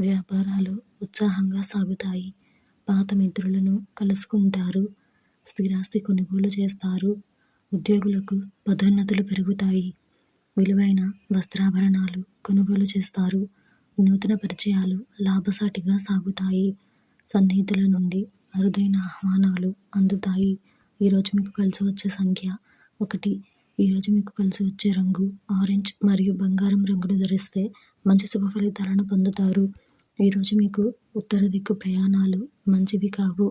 వ్యాపారాలు ఉత్సాహంగా సాగుతాయి. పాత మిత్రులను కలుసుకుంటారు. స్థిరాస్తి కొనుగోలు చేస్తారు. ఉద్యోగులకు పదోన్నతులు పెరుగుతాయి. విలువైన వస్త్రాభరణాలు కొనుగోలు చేస్తారు. నూతన పరిచయాలు లాభసాటిగా సాగుతాయి. సన్నిహితుల నుండి అరుదైన ఆహ్వానాలు అందుతాయి. ఈరోజు మీకు కలిసి వచ్చే సంఖ్య ఒకటి. ఈరోజు మీకు కలిసి వచ్చే రంగు ఆరెంజ్ మరియు బంగారం రంగును ధరిస్తే మంచి శుభ ఫలితాలను పొందుతారు. ఈరోజు మీకు ఉత్తర దిక్కు ప్రయాణాలు మంచివి కావు.